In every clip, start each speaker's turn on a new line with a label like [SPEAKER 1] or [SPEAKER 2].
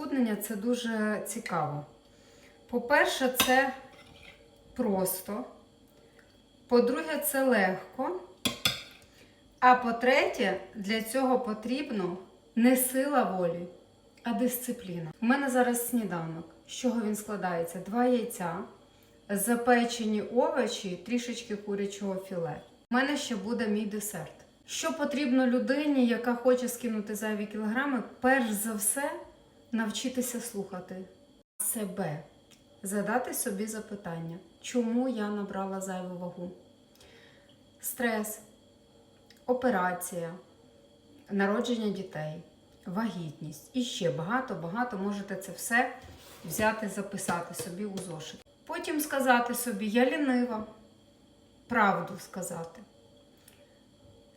[SPEAKER 1] схуднення це дуже цікаво. По-перше, це просто. По-друге, це легко. А по-третє, для цього потрібно не сила волі, а дисципліна. У мене зараз сніданок. З чого він складається? Два яйця, запечені овочі, трішечки курячого філе. У мене ще буде мій десерт. Що потрібно людині, яка хоче скинути зайві кілограми, перш за все навчитися слухати себе, задати собі запитання, чому я набрала зайву вагу? Стрес, операція, народження дітей, вагітність і ще багато-багато можете це все взяти, записати собі у зошит. Потім сказати собі, я лінива, правду сказати.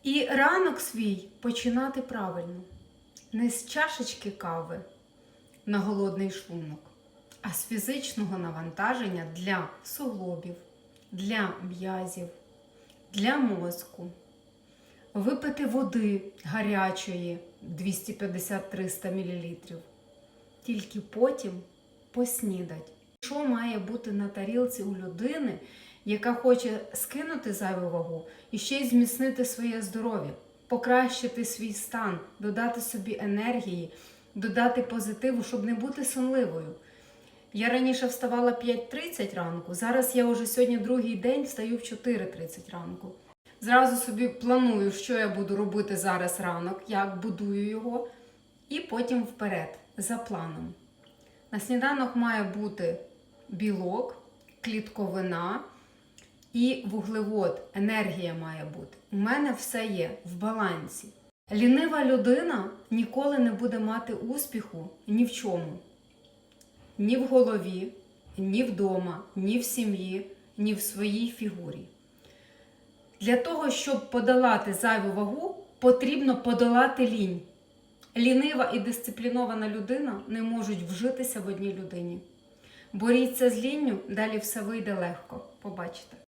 [SPEAKER 1] І ранок свій починати правильно. Не з чашечки кави на голодний шлунок, а з фізичного навантаження для суглобів, для м'язів, для мозку. Випити води гарячої 250-300 мл. Тільки потім поснідать. Що має бути на тарілці у людини, яка хоче скинути зайву вагу і ще й зміцнити своє здоров'я, покращити свій стан, додати собі енергії, додати позитиву, щоб не бути сонливою. Я раніше вставала 5.30 ранку, зараз я вже сьогодні другий день встаю в 4.30 ранку. Зразу собі планую, що я буду робити зараз ранок, як будую його, і потім вперед, за планом. На сніданок має бути білок, клітковина і вуглевод, енергія має бути. У мене все є в балансі. Лінива людина ніколи не буде мати успіху ні в чому. Ні в голові, ні вдома, ні в сім'ї, ні в своїй фігурі. Для того, щоб подолати зайву вагу, потрібно подолати лінь. Лінива і дисциплінована людина не можуть вжитися в одній людині. Боріться з лінню, далі все вийде легко. Побачите.